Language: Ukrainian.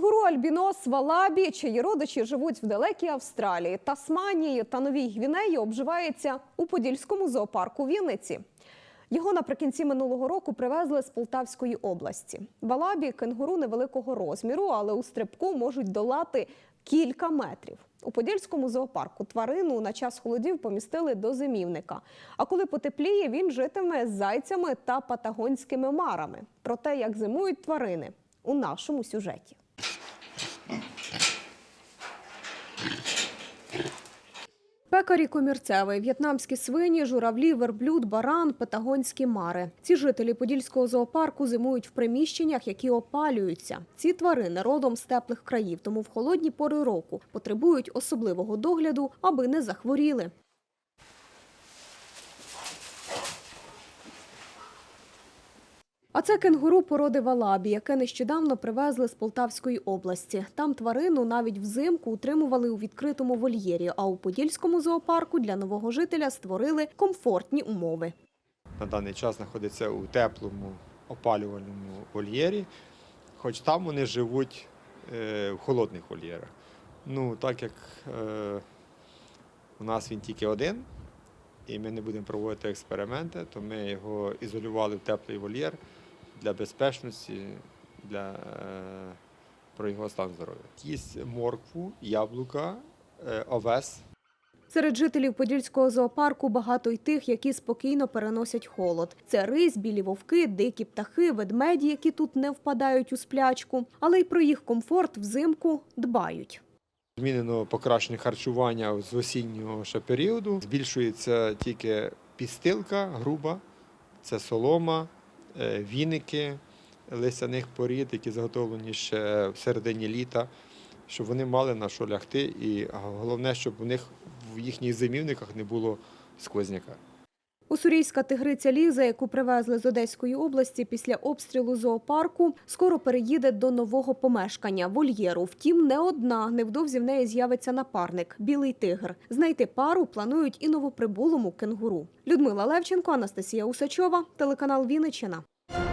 Кенгуру альбінос валабі, чиї родичі живуть в далекій Австралії, Тасманії та Новій Гвінеї, обживається у Подільському зоопарку Вінниці. Його наприкінці минулого року привезли з Полтавської області. Валабі кенгуру невеликого розміру, але у стрибку можуть долати кілька метрів. У Подільському зоопарку тварину на час холодів помістили до зимівника. А коли потепліє, він житиме з зайцями та патагонськими марами. Про те, як зимують тварини, у нашому сюжеті. Пекарі комірцевий, в'єтнамські свині, журавлі, верблюд, баран, патагонські мари. Ці жителі Подільського зоопарку зимують в приміщеннях, які опалюються. Ці тварини родом з теплих країв, тому в холодні пори року потребують особливого догляду, аби не захворіли. А це кенгуру породи валабі, яке нещодавно привезли з Полтавської області. Там тварину навіть взимку утримували у відкритому вольєрі. А у Подільському зоопарку для нового жителя створили комфортні умови. на даний час знаходиться у теплому опалювальному вольєрі, хоч там вони живуть е, в холодних вольєрах. Ну, так як е, у нас він тільки один, і ми не будемо проводити експерименти, то ми його ізолювали в теплий вольєр для безпечності, для, е, про його стан здоров'я. Їсть моркву, яблука, е, овес, Серед жителів Подільського зоопарку багато й тих, які спокійно переносять холод. Це рись, білі вовки, дикі птахи, ведмеді, які тут не впадають у сплячку, але й про їх комфорт взимку дбають. Змінено покращення харчування з осіннього ще періоду. Збільшується тільки підстилка груба, це солома, віники лисяних порід, які заготовлені ще в середині літа, щоб вони мали на що лягти. І головне, щоб у них в їхніх зимівниках не було сквозняка. Уссурійська тигриця Ліза, яку привезли з Одеської області після обстрілу зоопарку, скоро переїде до нового помешкання вольєру. Втім, не одна. Невдовзі в неї з'явиться напарник білий тигр. Знайти пару планують і новоприбулому кенгуру. Людмила Левченко, Анастасія Усачова, телеканал Вінниччина.